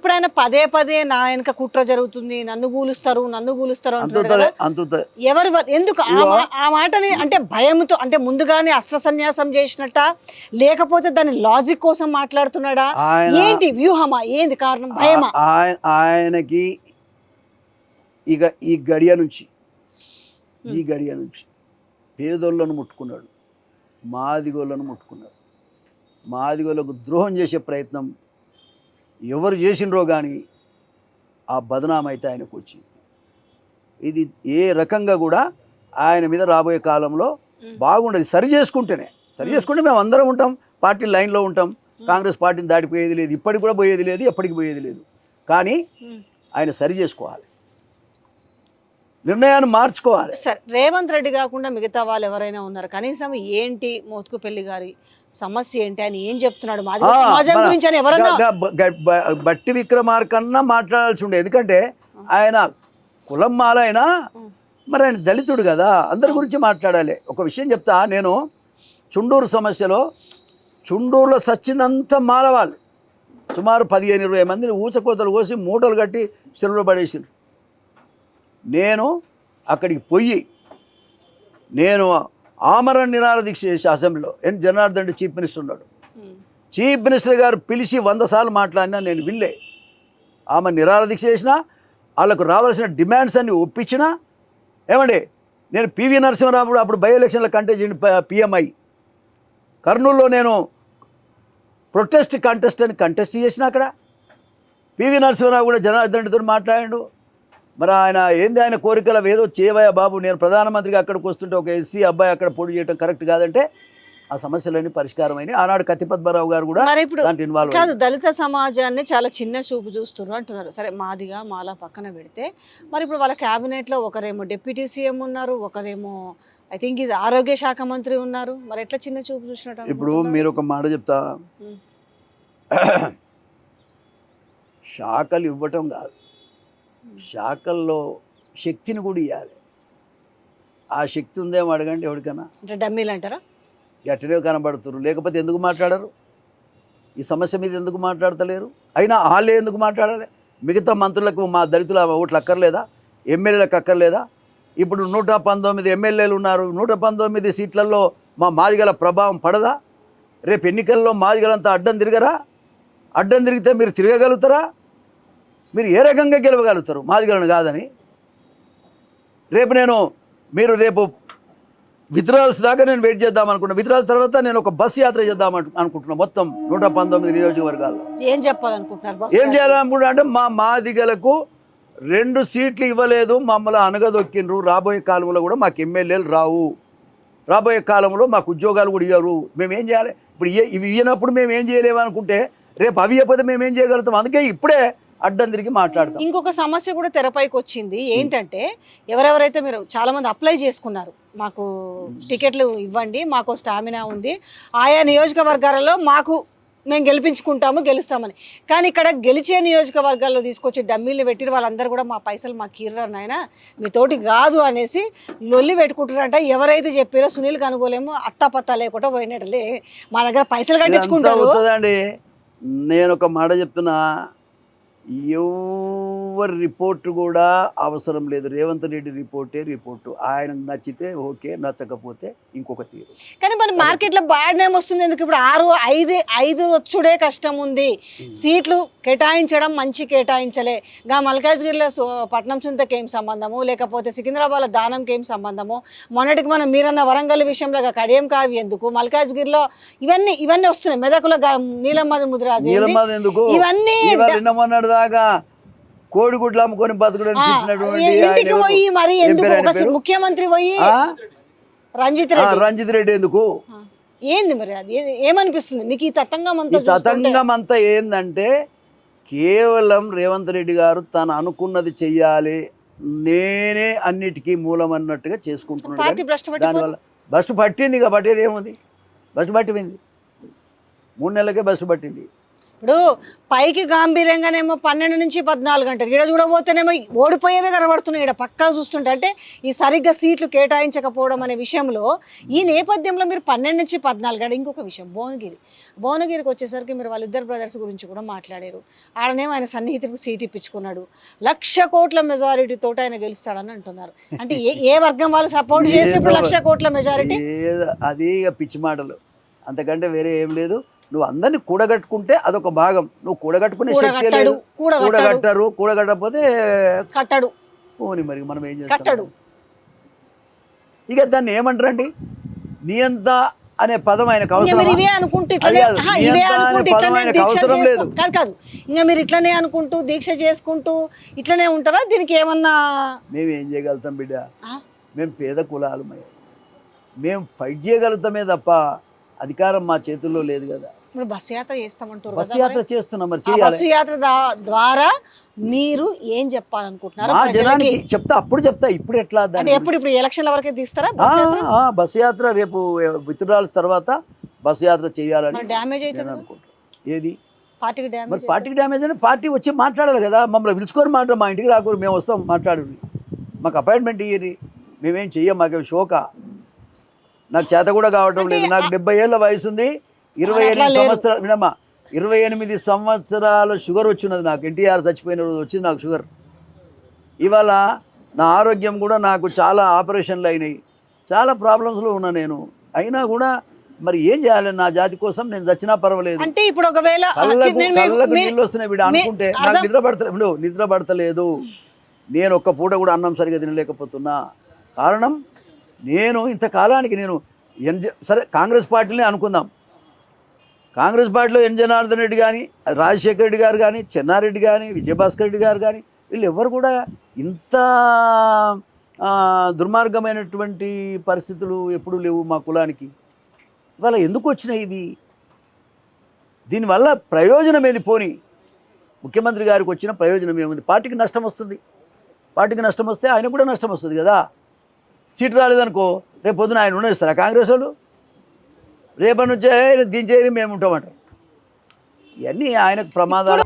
ఇప్పుడు ఆయన పదే పదే నా వెనక కుట్ర జరుగుతుంది నన్ను కూలుస్తారు నన్ను కూలుస్తారు అంటున్నాడు కదా. అంతుంటది అంతుంటది ఎవరు ఎందుకు? ఆ మాటని అంటే భయంతో అంటే ముందుగానే అస్త్ర సన్యాసం చేసినట్ట లేకపోతే దాని లాజిక్ కోసం మాట్లాడుతున్నాడా? ఏంటి వ్యూహమా? ఏంది కారణం? భయమా? ఆయనకి ఇక ఈ గడియ నుంచి ఈ గడియ నుంచి పేదోళ్ళను ముట్టుకున్నాడు మాదిగోళ్ళను ముట్టుకున్నాడు. మాదిగోళ్ళకు ద్రోహం చేసే ప్రయత్నం ఎవరు చేసినరో కానీ ఆ బదనాం అయితే ఆయనకు వచ్చింది. ఇది ఏ రకంగా కూడా ఆయన మీద రాబోయే కాలంలో. బాగుండదు. సరి చేసుకుంటేనే. సరి చేసుకుంటే మేము అందరం ఉంటాం పార్టీ లైన్లో ఉంటాం. కాంగ్రెస్ పార్టీని దాటిపోయేది లేదు ఇప్పటికి కూడా పోయేది లేదు ఎప్పటికి పోయేది లేదు. కానీ. ఆయన సరి చేసుకోవాలి. నిర్ణయాన్ని మార్చుకోవాలి. సరే రేవంత్ రెడ్డి కాకుండా మిగతా వాళ్ళు ఎవరైనా ఉన్నారు? కనీసం ఏంటి మోత్కుపల్లి గారి సమస్య ఏంటి ఆయన ఏం చెప్తున్నాడు? మాది సమాజం గురించి అని బ- బట్టి విక్రమార్కన్నా మాట్లాడాల్సి ఉండే. ఎందుకంటే ఆయన కులం మాలైనా. మరి ఆయన దళితుడు కదా అందరి గురించి మాట్లాడాలి. ఒక విషయం చెప్తా నేను చుండూరు సమస్యలో చుండూరులో సచ్చిందంతా మాలవాళ్ళు. సుమారు పదిహేను ఇరవై మందిని ఊచకోతలు కోసి మూటలు కట్టి చెరువులో పడేసిండ్రు. నేను అక్కడికి పోయి నేను ఆమరణ నిరాహార దీక్ష చేసి అసెంబ్లీలో N Janardhan Reddy chief minister ఉన్నాడు. చీఫ్ మినిస్టర్ గారు పిలిచి వంద సార్లు మాట్లాడినా నేను వినలే. ఆమె నిరాహార దీక్ష చేసినా వాళ్ళకు రావాల్సిన డిమాండ్స్ అన్ని ఒప్పించినా ఏమండి నేను పివి నరసింహరావు అప్పుడు బై ఎలక్షన్లో కంటెస్ట్ చేయండి పిఎంఐ కర్నూలులో నేను ప్రొటెస్ట్ కంటెస్ట్ అని కంటెస్ట్ చేసిన అక్కడ. పివి నరసింహరావు కూడా జనార్దన్ రెడ్డితో మాట్లాడాడు. మరి ఆయన ఏంది ఆయన కోరికలు ఏదో చేయవయ్యా బాబు? నేను ప్రధానమంత్రిగా అక్కడికి వస్తుంటే ఒక ఎస్సీ అబ్బాయి అక్కడ పోటీ చేయడం కరెక్ట్ కాదంటే ఆ సమస్యలన్నీ పరిష్కారమైనాయి. ఆనాడు కత్తి పద్మరావు గారు కూడా ఇప్పుడు దాంట్లో ఇన్వాల్వ్ కాదు దళిత సమాజాన్ని చాలా చిన్న చూపు చూస్తున్నారు అంటున్నారు. సరే మాదిగా మాలా పక్కన పెడితే మరి ఇప్పుడు వాళ్ళ క్యాబినెట్లో ఒకరేమో డిప్యూటీ సీఎం ఉన్నారు ఒకరేమో ఐ థింక్ ఇది ఆరోగ్య శాఖ మంత్రి ఉన్నారు. మరి ఎట్లా చిన్న చూపు చూసినట్టు ఇప్పుడు? మీరు ఒక మాట చెప్తా. శాఖలు ఇవ్వటం కాదు. శాఖల్లో శక్తిని కూడా ఇవ్వాలి ఆ శక్తి ఉందేమో అడగండి ఎవరికైనా. అంటే డమ్మీలు అంటారా? గట్టినే కనబడుతున్నారు లేకపోతే ఎందుకు మాట్లాడరు? ఈ సమస్య మీద ఎందుకు మాట్లాడతలేరు? అయినా వాళ్ళే ఎందుకు మాట్లాడాలి? మిగతా మంత్రులకు మా దళితుల ఓట్లు అక్కర్లేదా? ఎమ్మెల్యేలకు అక్కర్లేదా? ఇప్పుడు నూట పంతొమ్మిది ఎమ్మెల్యేలు ఉన్నారు. నూట పంతొమ్మిది సీట్లలో మా మాదిగల ప్రభావం పడదా? రేపు ఎన్నికల్లో మాదిగలంతా అడ్డం తిరగరా? అడ్డం తిరిగితే మీరు తిరగగలుగుతారా? మీరు ఏ రకంగా గెలవగలుగుతారు? మాదిగలను కాదని. రేపు నేను మీరు రేపు విత్డ్రాల్స్ దాకా నేను వెయిట్ చేద్దాం అనుకున్నా. విత్డ్రాల్స్ తర్వాత నేను ఒక బస్ యాత్ర చేద్దాం అను- అనుకుంటున్నా. మొత్తం నూట పంతొమ్మిది నియోజకవర్గాల్లో. ఏం చెప్పాలనుకుంటున్నారు ఏం చేయాలనుకుంటా అంటే మా మాదిగలకు రెండు సీట్లు ఇవ్వలేదు. మమ్మల్ని అనగదొక్కిండ్రు. రాబోయే కాలంలో కూడా మాకు ఎమ్మెల్యేలు రావు. రాబోయే కాలంలో మాకు ఉద్యోగాలు కూడా ఇవ్వరు మేము ఏం చేయాలి? ఇప్పుడు ఇవి ఇవ్వనప్పుడు మేము ఏం చేయలేము అనుకుంటే రేపు అవి ఇవ్వకపోతే మేము ఏం చేయగలుగుతాం? అందుకే ఇప్పుడే అడ్డం తిరిగి మాట్లాడతాం. ఇంకొక సమస్య కూడా తెరపైకి వచ్చింది. ఏంటంటే ఎవరెవరైతే మీరు చాలా మంది అప్లై చేసుకున్నారు మాకు టికెట్లు ఇవ్వండి మాకు స్టామినా ఉంది ఆయా నియోజకవర్గాలలో మాకు మేము గెలిపించుకుంటాము గెలుస్తామని. కానీ ఇక్కడ గెలిచే నియోజకవర్గాల్లో తీసుకొచ్చి డమ్మీలు పెట్టి వాళ్ళందరూ కూడా మా పైసలు మాకు కీరరు నాయన మీతోటి కాదు అనేసి లొల్లి పెట్టుకుంటారంట ఎవరైతే చెప్పారో సునీల్ కనుగోలేమో అత్తాపత్తా లేకుండా పోయినట్లే. మా దగ్గర పైసలు కట్టించుకుంటారు. నేను ఒక మాట చెప్తున్నా. ఎవరి రిపోర్ట్ కూడా అవసరం లేదు. రేవంత్ రెడ్డి రిపోర్టే రిపోర్టు. ఆయన నచ్చితే ఓకే నచ్చకపోతే ఇంకొక తీరు. కానీ మరి మార్కెట్లో బ్యాడ్ నేమ్ వస్తుంది ఎందుకు? ఇప్పుడు ఆరు ఐదు ఐదు వచ్చుడే కష్టం ఉంది. సీట్లు కేటాయించడం మంచి కేటాయించలే. గా మల్కాజ్గిరిలో పట్నం చుంతకి ఏం సంబంధము? లేకపోతే సికింద్రాబాద్ దానంకి ఏం సంబంధము? మొన్నటికి మనం మీరన్న వరంగల్ విషయంలో కడియం కావి ఎందుకు? మల్కాజ్గిరిలో ఇవన్నీ ఇవన్నీ వస్తున్నాయి. మెదకులో నీలమ్మది ముదిరాజు ఇవన్నీ దాకా కోడిగుడ్లు అమ్ముకొని బతకడం? ముఖ్యమంత్రి పోయి? రంజిత్ రెడ్డి. రంజిత్ రెడ్డి ఎందుకు. ఏంది మరి అది? ఏమనిపిస్తుంది? మీకు ఈ తతంగం అంతా తతంగం అంతా ఏందంటే కేవలం రేవంత్ రెడ్డి గారు తను అనుకున్నది చెయ్యాలి. నేనే అన్నిటికీ మూలం అన్నట్టుగా భ్రష్టు దానివల్ల బస్సు పట్టింది ఇక పట్టేది ఏముంది? బస్సు పట్టింది. మూడు నెలలకే బస్సు పట్టింది. ఇప్పుడు పైకి గాంభీర్యంగానేమో పన్నెండు నుంచి పద్నాలుగు గంటలు ఈడ చూడబోతేనేమో ఓడిపోయేవే కనబడుతున్నాయి ఈడ పక్కా చూస్తుంటే. అంటే ఈ సరిగ్గా సీట్లు కేటాయించకపోవడం అనే విషయంలో ఈ నేపథ్యంలో మీరు పన్నెండు నుంచి పద్నాలుగు గంటలు ఇంకొక విషయం భువనగిరి. భువనగిరికి వచ్చేసరికి మీరు వాళ్ళిద్దరు బ్రదర్స్ గురించి కూడా మాట్లాడారు. ఆడనేమో ఆయన సన్నిహితులకు సీట్ ఇప్పించుకున్నాడు. లక్ష కోట్ల మెజారిటీ తోటి ఆయన గెలుస్తాడని అంటున్నారు. అంటే ఏ ఏ వర్గం వాళ్ళు సపోర్ట్ చేస్తే ఇప్పుడు లక్ష కోట్ల మెజారిటీ? అది పిచ్చి మాటలు. అంతకంటే వేరే ఏం లేదు. నువ్వు అందరిని కూడగట్టుకుంటే అదొక భాగం. నువ్వు కూడగట్టుకునే శక్తి లేదు. కూడగట్టరు కూడగట్టకపోతే కట్టడు. పోని మరి మనం ఏం కట్టడు. చేస్తాం ఇక దాన్ని ఏమంటారండి? నియంత అనే పదం ఆయనకు అవసరం ఇవే అనుకుంటూ అవసరం లేదు. కాదు కాదు. ఇంకా మీరు ఇట్లనే అనుకుంటూ దీక్ష చేసుకుంటూ ఇట్లనే ఉంటారా? దీనికి ఏమన్నా మేము ఏం చేయగలుగుతాం బిడ్డ? మేము పేద కులాలు మేము ఫైట్ చేయగలుగుతామే తప్ప అధికారం మా చేతుల్లో లేదు కదా. ఇప్పుడు బస్సు యాత్ర చేస్తామంటారు బస్సు యాత్ర మరి. చేస్తున్నాం మరి చేయాలి. బస్సు యాత్ర ద్వారా మీరు ఏం చెప్పాలనుకుంటున్నారు మా? జనానికి చెప్తా అప్పుడు చెప్తా ఇప్పుడు ఎట్లా అంటే ఎప్పుడు ఇప్పుడు ఎలక్షన్ల వరకే తీస్తారా బస్సు యాత్ర? రేపు విత్డ్రాల్స్ తర్వాత బస్సు యాత్ర చేయాలని మరి డ్యామేజ్ అవుతుంది అనుకుంటున్నాను ఏది? పార్టీకి మరి డ్యామేజ్ పార్టీకి డ్యామేజ్ అని పార్టీ వచ్చి మాట్లాడాలి కదా మమ్మల్ని పిలుచుకొని మాట మా ఇంటికి రాకూడదు మేము వస్తాం మాట్లాడు. మాకు అపాయింట్మెంట్ ఇయ్యరి మేమేం చెయ్యం మాకేం షోక నాకు చేత కూడా కావటం లేదు నాకు డెబ్బై ఏళ్ళ వయసు ఉంది ఇరవై ఎనిమిది. సంవత్సరాలు వినమ్మా ఇరవై ఎనిమిది సంవత్సరాల షుగర్ వచ్చినది నాకు ఎన్టీఆర్ చచ్చిపోయిన రోజు వచ్చింది నాకు షుగర్. ఇవాళ నా ఆరోగ్యం కూడా నాకు చాలా ఆపరేషన్లు అయినాయి. చాలా ప్రాబ్లమ్స్లో ఉన్నా నేను. అయినా కూడా మరి ఏం చేయాలి? నా జాతి కోసం నేను చచ్చినా పర్వాలేదు. అంటే ఇప్పుడు ఒకవేళ నీళ్ళు వస్తున్నాయి వీడు అనుకుంటే నాకు నిద్ర పడతలేదు నిద్ర పడతలేదు. నేను ఒక్క పూట కూడా అన్నం సరిగా తినలేకపోతున్నా. కారణం నేను ఇంతకాలానికి నేను సరే కాంగ్రెస్ పార్టీని అనుకుందాం. కాంగ్రెస్ పార్టీలో ఎన్ జనార్దన్ రెడ్డి కానీ రాజశేఖర రెడ్డి గారు కానీ చెన్నారెడ్డి కానీ విజయభాస్కర్ రెడ్డి గారు కానీ వీళ్ళు ఎవరు కూడా ఇంత దుర్మార్గమైనటువంటి పరిస్థితులు ఎప్పుడూ లేవు మా కులానికి. ఇవాళ ఎందుకు వచ్చినాయి ఇవి? దీనివల్ల ప్రయోజనం ఏది పోని? ముఖ్యమంత్రి గారికి వచ్చిన ప్రయోజనం ఏముంది? పార్టీకి నష్టం వస్తుంది. పార్టీకి నష్టం వస్తే ఆయన కూడా నష్టం వస్తుంది కదా. సీటు రాలేదనుకో రేపు పొద్దున ఆయన ఉండేస్తారా కాంగ్రెస్ వాళ్ళు? రేపటి నుంచే దించేరి మేము ఉంటామంట ఇవన్నీ ఆయనకు ప్రమాదాలు.